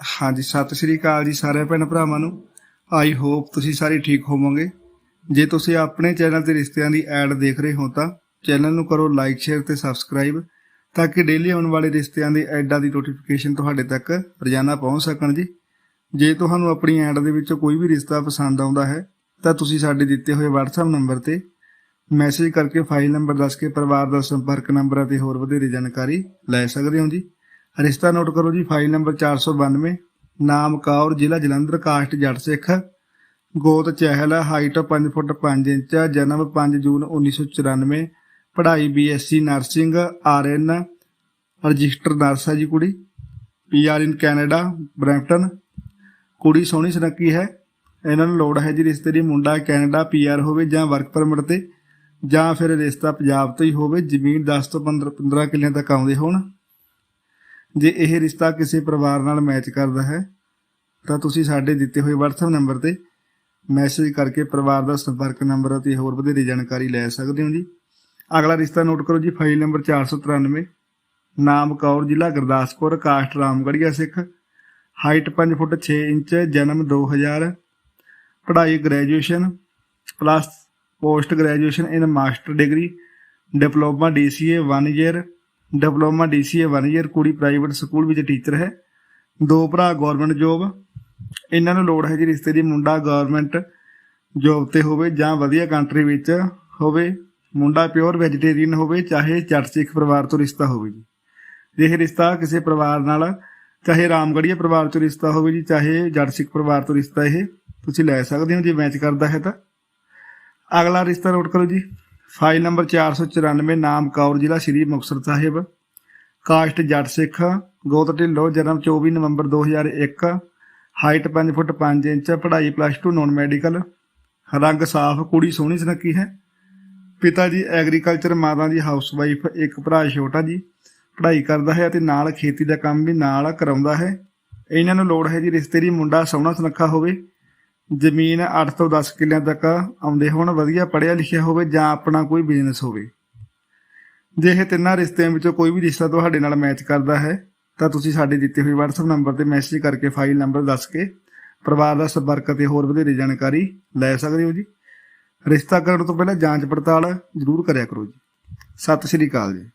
ਹਾਂਜੀ, ਸਤਿ ਸ਼੍ਰੀ ਅਕਾਲ ਜੀ ਸਾਰੇ ਭੈਣ ਭਰਾਵਾਂ ਨੂੰ। ਆਈ ਹੋਪ ਤੁਸੀਂ ਸਾਰੇ ਠੀਕ ਹੋਵੋਗੇ। ਜੇ ਤੁਸੀਂ ਆਪਣੇ ਚੈਨਲ ਤੇ ਰਿਸ਼ਤਿਆਂ ਦੀ ਐਡ ਦੇਖ ਰਹੇ ਹੋ ਤਾਂ ਚੈਨਲ ਨੂੰ ਕਰੋ ਲਾਈਕ, ਸ਼ੇਅਰ ਤੇ ਸਬਸਕ੍ਰਾਈਬ ਤਾਂ ਕਿ ਡੇਲੀ ਆਉਣ ਵਾਲੇ ਰਿਸ਼ਤਿਆਂ ਦੇ ਐਡਾਂ ਦੀ ਨੋਟੀਫਿਕੇਸ਼ਨ ਤੁਹਾਡੇ ਤੱਕ ਰੋਜ਼ਾਨਾ ਪਹੁੰਚ ਸਕਣ ਜੀ। ਜੇ ਤੁਹਾਨੂੰ ਆਪਣੀ ਐਡ ਦੇ ਵਿੱਚੋਂ ਕੋਈ ਵੀ ਰਿਸ਼ਤਾ ਪਸੰਦ ਆਉਂਦਾ ਹੈ ਤਾਂ ਤੁਸੀਂ ਸਾਡੇ ਦਿੱਤੇ ਹੋਏ WhatsApp ਨੰਬਰ ਤੇ ਮੈਸੇਜ ਕਰਕੇ ਫਾਈਲ ਨੰਬਰ ਦੱਸ ਕੇ ਪਰਿਵਾਰ ਦਾ ਸੰਪਰਕ ਨੰਬਰ ਅਤੇ ਹੋਰ ਵਧੇਰੇ ਜਾਣਕਾਰੀ ਲੈ ਸਕਦੇ ਹੋ ਜੀ। ਰਿਸ਼ਤਾ ਨੋਟ ਕਰੋ ਜੀ, ਫਾਈਲ ਨੰਬਰ 492 ਨਾਮ ਕੌਰ ਜ਼ਿਲ੍ਹਾ ਜਲੰਧਰ, ਕਾਸਟ ਜੱਟ ਸਿੱਖ, ਗੋਤ ਚਹਿਲ, ਹਾਈਟ 5 ਫੁੱਟ 5 ਇੰਚ, ਜਨਮ 5 ਜੂਨ 1994 ਪੜ੍ਹਾਈ BSc nursing, RN, register nurse ਹੈ ਜੀ ਕੁੜੀ ਪੀਆਰ ਇਨ ਕੈਨੇਡਾ, ਬਰੈਂਪਟਨ, ਕੁੜੀ ਸੋਹਣੀ ਸੁਨੱਖੀ ਹੈ, ਇਹਨਾਂ ਨੂੰ ਲੋੜ ਹੈ ਜੀ ਰਿਸ਼ਤੇ ਦੀ, ਮੁੰਡਾ ਕੈਨੇਡਾ ਪੀਆਰ ਹੋਵੇ ਜਾਂ ਵਰਕ ਪਰਮਿਟ ਤੇ, ਜਾਂ ਫਿਰ ਰਿਸ਼ਤਾ ਪੰਜਾਬ ਤੋਂ ਹੀ ਹੋਵੇ, ਜ਼ਮੀਨ 10 ਤੋਂ 15 15 ਕਿੱਲਿਆਂ ਤੱਕ ਆਉਂਦੇ ਹੋਣ। ਜੇ ਇਹ ਰਿਸ਼ਤਾ ਕਿਸੇ ਪਰਿਵਾਰ ਨਾਲ ਮੈਚ ਕਰਦਾ ਹੈ, ਤਾਂ ਤੁਸੀਂ ਸਾਡੇ ਦਿੱਤੇ ਹੋਏ WhatsApp ਨੰਬਰ ਤੇ ਮੈਸੇਜ ਕਰਕੇ ਪਰਿਵਾਰ ਦਾ ਸੰਪਰਕ ਨੰਬਰ ਅਤੇ ਹੋਰ ਵਧੇਰੇ ਜਾਣਕਾਰੀ ਲੈ ਸਕਦੇ ਹੋ ਜੀ। ਅਗਲਾ ਰਿਸ਼ਤਾ ਨੋਟ ਕਰੋ ਜੀ ਫਾਈਲ ਨੰਬਰ 493 ਨਾਮ ਕੌਰ, ਜ਼ਿਲ੍ਹਾ Gurdaspur, caste Ramgarhia Sikh height 5 foot 6 inch, ਜਨਮ 2000 ਪੜ੍ਹਾਈ graduation plus post graduation in master degree diploma DCA 1 year diploma DCA 1 year ਕੁੜੀ ਪ੍ਰਾਈਵੇਟ ਸਕੂਲ ਵਿੱਚ ਟੀਚਰ ਹੈ। ਦੋ ਭਰਾ ਗਵਰਨਮੈਂਟ ਜੋਬ ਇਹਨਾਂ ਨੂੰ ਲੋੜ ਹੈ ਜੀ ਰਿਸ਼ਤੇ ਦੀ ਮੁੰਡਾ ਗਵਰਨਮੈਂਟ ਜੋਬ ਤੇ ਹੋਵੇ ਜਾਂ ਵਧੀਆ ਕੰਟਰੀ ਵਿੱਚ ਹੋਵੇ, ਮੁੰਡਾ ਪਿਓਰ ਵੈਜੀਟੇਰੀਅਨ ਹੋਵੇ, ਚਾਹੇ ਜੱਟ ਸਿੱਖ ਪਰਿਵਾਰ ਤੋਂ ਰਿਸ਼ਤਾ ਹੋਵੇ ਜੀ। ਜੇ ਇਹ ਰਿਸ਼ਤਾ ਕਿਸੇ ਪਰਿਵਾਰ ਨਾਲ, ਚਾਹੇ ਰਾਮਗੜੀਆ ਪਰਿਵਾਰ ਤੋਂ ਰਿਸ਼ਤਾ ਹੋਵੇ ਜੀ, ਚਾਹੇ ਜੱਟ ਸਿੱਖ ਪਰਿਵਾਰ ਤੋਂ ਰਿਸ਼ਤਾ ਇਹ, ਤੁਸੀਂ ਲੈ ਸਕਦੇ ਹੋ ਜੇ ਮੈਚ ਕਰਦਾ ਹੈ ਤਾਂ। ਅਗਲਾ ਰਿਸ਼ਤਾ ਨੋਟ ਕਰੋ ਜੀ। ਫਾਈਲ ਨੰਬਰ 494 ਨਾਮ ਕੌਰ ਜ਼ਿਲ੍ਹਾ ਸ਼੍ਰੀ ਮੁਕਤਸਰ ਸਾਹਿਬ। ਕਾਸਟ ਜੱਟ ਸਿੱਖ, ਗੋਤ ਢਿੱਲੋਂ, ਜਨਮ 24 ਨਵੰਬਰ 2001 ਹਾਈਟ 5 ਫੁੱਟ 5 ਇੰਚ, ਪੜ੍ਹਾਈ ਪਲੱਸ 2 ਨਾਨ ਮੈਡੀਕਲ ਰੰਗ ਸਾਫ਼, ਕੁੜੀ ਸੋਹਣੀ ਸੁਨੱਖੀ ਹੈ। ਪਿਤਾ ਜੀ ਐਗਰੀਕਲਚਰ ਮਾਤਾ ਦੀ ਹਾਊਸ ਵਾਈਫ ਇੱਕ ਭਰਾ ਛੋਟਾ ਜੀ, ਪੜ੍ਹਾਈ ਕਰਦਾ ਹੈ ਅਤੇ ਨਾਲ ਖੇਤੀ ਦਾ ਕੰਮ ਵੀ ਨਾਲ ਕਰਾਉਂਦਾ ਹੈ। ਇਹਨਾਂ ਨੂੰ ਲੋੜ ਹੈ ਜੀ ਰਿਸ਼ਤੇ ਦੀ ਮੁੰਡਾ ਸੋਹਣਾ ਸੁਨੱਖਾ ਹੋਵੇ। ਜ਼ਮੀਨ 8 ਤੋਂ 10 ਕਿੱਲਿਆਂ ਤੱਕ ਆਉਂਦੇ ਹੋਣ, ਵਧੀਆ ਪੜ੍ਹਿਆ ਲਿਖਿਆ ਹੋਵੇ ਜਾਂ ਆਪਣਾ ਕੋਈ ਬਿਜ਼ਨਸ ਹੋਵੇ। ਜੇ ਇਹ ਤਿੰਨਾਂ ਰਿਸ਼ਤਿਆਂ ਵਿੱਚੋਂ ਕੋਈ ਵੀ ਰਿਸ਼ਤਾ ਤੁਹਾਡੇ ਨਾਲ ਮੈਚ ਕਰਦਾ ਹੈ, ਤਾਂ ਤੁਸੀਂ ਸਾਡੇ ਦਿੱਤੇ ਹੋਏ WhatsApp ਨੰਬਰ ਤੇ ਮੈਸੇਜ ਕਰਕੇ ਫਾਈਲ ਨੰਬਰ ਦੱਸ ਕੇ ਪਰਿਵਾਰ ਦਾ ਸੰਪਰਕ ਅਤੇ ਹੋਰ ਵਧੇਰੇ ਜਾਣਕਾਰੀ ਲੈ ਸਕਦੇ ਹੋ ਜੀ। ਰਿਸ਼ਤਾ ਕਰਨ ਤੋਂ ਪਹਿਲਾਂ ਜਾਂਚ ਪੜਤਾਲ ਜ਼ਰੂਰ ਕਰਿਆ ਕਰੋ ਜੀ। ਸਤਿ ਸ਼੍ਰੀ ਅਕਾਲ ਜੀ।